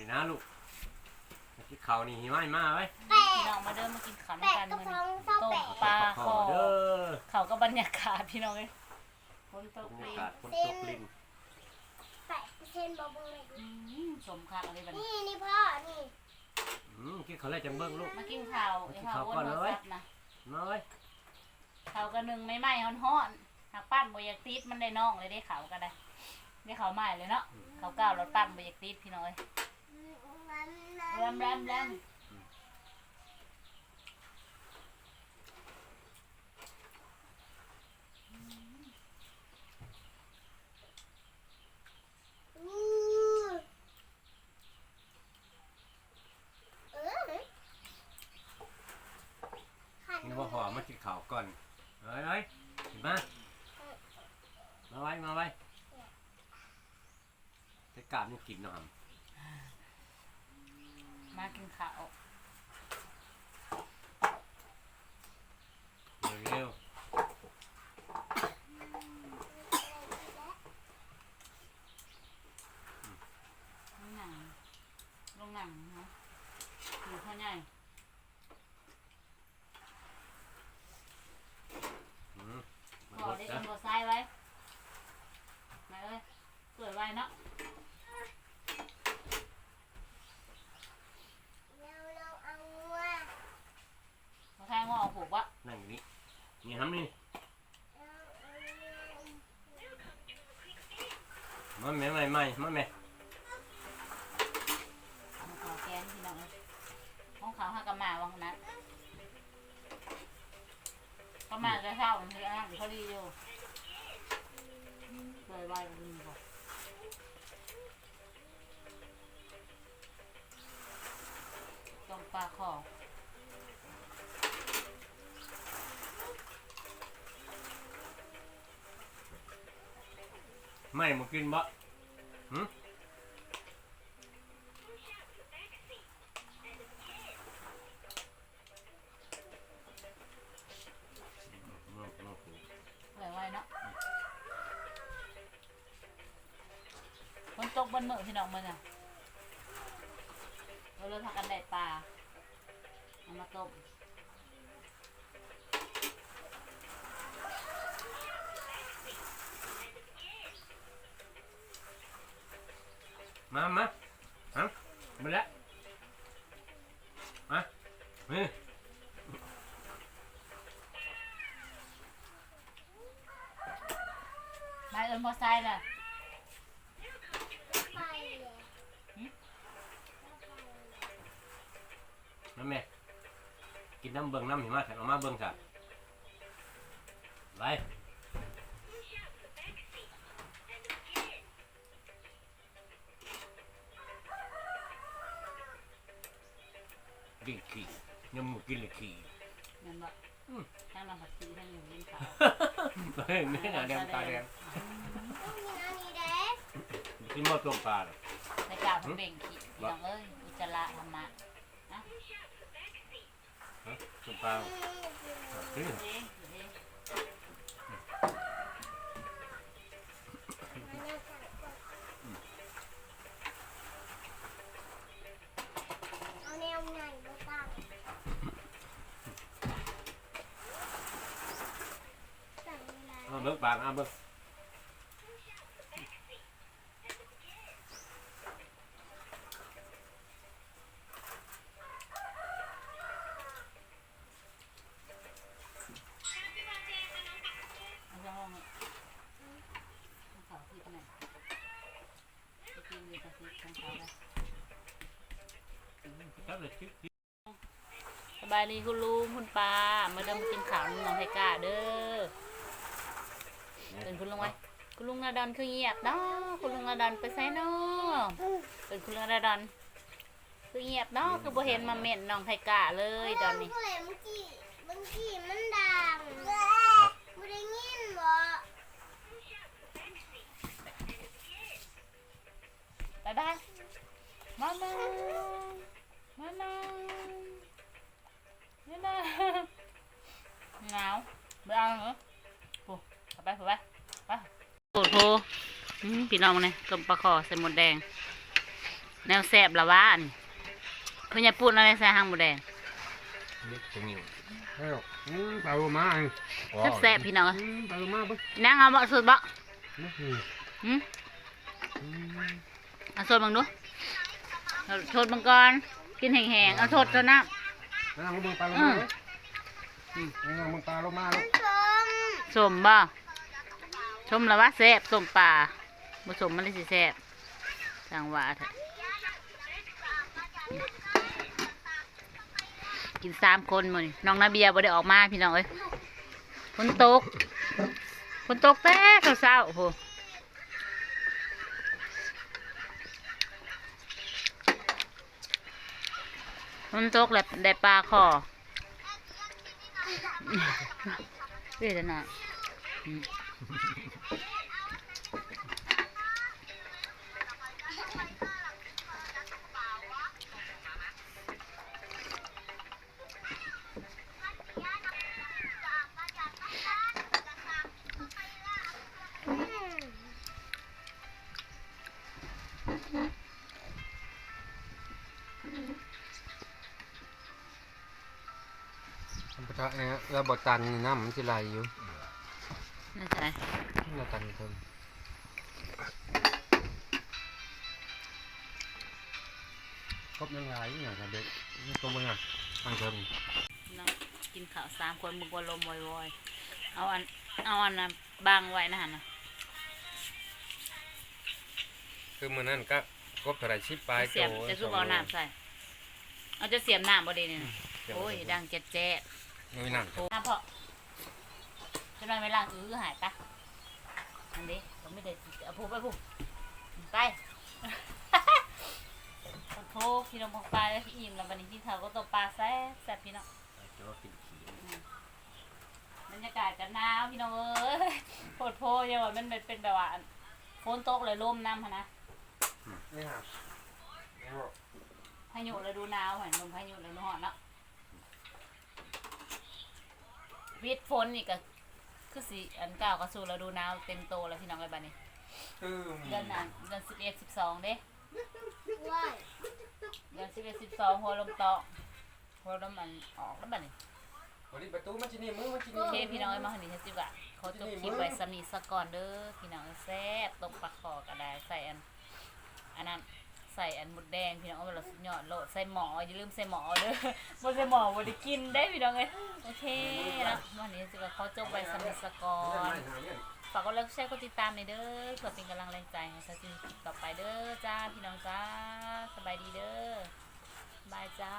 นี่นะลูกมากินข้าวนี่หิมะหิมาไว้แปะพี่น้องมาเดินมากินข้าวแปะน้ำกันกระมื้อเพรานี้เศร้าต้มแปะปลาขคออเด้อเขาก็บรรยากาศพี่น้องเอ้ยฝนตกบรรปยารีกาศฝนตกลิ้นแปะเทนบอบุ้งเลยอืมสมคักอะไรแบบนี้นี่นี่พ่อ นี่อืมกินข้าวแล้วจังเบิ่งลูก มากินข้าวมากิไอ้นข้าวข้าวอ้วนก่อนมาเลยซับนะมาไว้ข้าวก็หนึ่งไม่ไหม้ฮ้อนๆหากปั้นบ่อยากติดมันได้น่องเลยได้ข้าวก็ได้ได้ข้าวใหม่เลยเนาะข้าวเก่าเราปั้นบ่อยากติดพี่น้องเอ้ย แรมแรมแรมนี่เออขันนี่ว่าพอมากินข้าวก่อนเฮ้ยเฮ้ยกินมามาไว้ มาไว้จะกราบนี่กินเนาะครับ นข้าวเร็วลงหนังลงหนังนะอยู่ข้างในๆอืมมาพอลดได้นะกินบ่ใส่ไว้มาเอ้ยเปิดไว้เนาะ เราเราเอาวัว มาแค่งอผูกวะ นั่งอยู่นี่นี่ทำนี่ เราเอาวัว มาแม่ใหม่ใหม่มาแม่ มาขอแกนพี่น้องเลยห้อง เขาห้ากระมาวังนั้นก็มาจะเช่าเพื่อนเขาดีอยู่เปิดไว้ก็ดีกว่าต้องปลาขอไม่มากินบ่หืมอืมอืมอืม เปิดไว้เนาะ ฝนตกบนมือพี่น้องมือน่ะเราเลยพากันได้ปลาเอามาต้มมามาฮะมาแล้วมานี่ไม้เอิญพอไซค์น่ะ ไปเลย มาแม่กินน้ำเบิ่งน้ำหิมะฉันเอามาเบิ่งจ้ะไปกินขี้ยังมูกินเลยขี้เงินบ่อืมทั้งลำผักชีทั้งหมูยินขาวเฮ้ยนี่หนาแดงตาแดงต้องมีอันนี้เด้กินหม้อต้มปลาเลยในกาวทั้งเบ่งขี้พี่น้องเอ้ย ต้มปลาอืมเฮ้ย เอ๊ะเอ๊ะ มันยังสั่งกดเอาแนวไหนมาตั้งสั่งเวลา เอาเบิ่งปลาเอาเบิ่ง เอาจะห้องเนี่ยเอาขาวที่ไหนไปกินเลยกระซิบของเขาเลย ครับเลยชิค สบายดีคุณลุงคุณป้ามาเดินมากินข้าวน้องไทก้าเด้อเป็นคุณลุงไหมคุณลุงนาดอนคือเงียบเนาะคุณลุงนาดอนไปไซเนาะเป็นคุณลุงนาดอนคือเงียบเนาะคือบ่เห็นมาเม่นน้องไทกาเลยตอนนี้เมื่อเมื่อกี้เมื่อกี้มันดังไม่ได้ยินบ่บายบ พี่น้องเนี่ยกำปลาขอใส่หมดแดง แนวแซ่บละว่าอันเพิ่นอย่าพูดอะไรใส่หางหมูแดงนี่ตรงนี้เฮ้ยอืมไปเอามาเองแซ่บๆพี่น้องเอ้ยอืมไปเอามาปุ๊บนางเอาบ่สุดบ่อืมอืมหืมอืมเอาสดบังดูเอาโทษบังก่อนกินแห้งๆเอาโทษเท่านั้นนั่งลงมึงปลาลงมาเลยอืมนั่งมึงปลาลงมาเลยชมสมบ่ชมละว่าแซ่บสมป่า บ่สมมันเลยสิแซ่บจังหวะเถอะกินสามคนมื้อน้องนาเบียบ่ได้ออกมาพี่น้องเอ้ยฝนตกฝนตกแต่เช้าๆโอ้โหฝนตกแล้วได้ปลาคอเวทนา ธรรมชาติเนี่ยแล้วบ่ตันนี่น้ำมันสิไหลอยู่น่าจะน่าตันเพิ่มครบยังไงอย่างกับเด็กนี่ก็มึงอะทางเพิ่มน้องกินข้าวสามคนมึงก็ลมวอยๆเอาอันเอาอันน่ะบางไว้นะฮะนะคือมื้อนั้นก็ครบเท่าไหร่ชิปปลายจะเสียบจะซุปเอาน้ำใส่เอาจะเสียบน้ำบ่ดีนี่นะโอ้ยดังแจ๊ะแจ๊ะนี่น้ำโอ้น้ำเพาะจะนอนไม่ล้างอื้อหายปะอันนี้ผมไม่ได้เอาพูไปพูไปโอ้โหพี่น้องบอกปลาแล้วอิ่มแล้ววันนี้ที่เขาก็ตกปลาแซ่บแซ่บพี่น้องจะว่ากินขี้บรรยากาศกันหนาวพี่น้องเอ้ยโพดโพอย่าว่ามันเป็นเป็นแบบว่าฝนตกเลยลมน้ำหั้นนะนี่ฮะพายุฤดูหนาวเห็นลมพายุฤดูร้อนเนาะ วิทย์ฝนนี่ก็คือสิอันเก่าก็สู่ฤดูหนาวเต็มโตแล้วพี่น้องไอ้บ้านนี้คือเดือนนั้นเดือนสิบเอ็ดสิบสองเด้ว้ายเดือนสิบเอ็ดสิบสองหัวลมตอกหัวลมมันออกแล้วบ้านนี้วันนี้ประตูมันจะนี่มือมันจะโอนี่เคพี่น้องไอ้มาหันนี้สิบอะเขาจบคลิปไว้สำนีสักก่อนเด้อพี่น้องแซ่บตกปลาคอก็ได้ใส่อันอันนั้น ใส่อันหมดแดงพี่น้องเอาไปเราสุดยอดโลดใส่หมออย่าลืมใส่หมอเด้อบ่ใส่หมอบ่ได้กินได้พี่น้องเอ้ยโอเคแล้ววันนี้จะก็ขอจบไปสำหรับสกอร์ฝากกดไลค์กดแชร์กดติดตามในเด้อเพื่อเป็นกำลังแรงใจให้ซักซีคลิปต่อไปเด้อจ้าพี่น้องจ้าสบายดีเด้อบายจ้า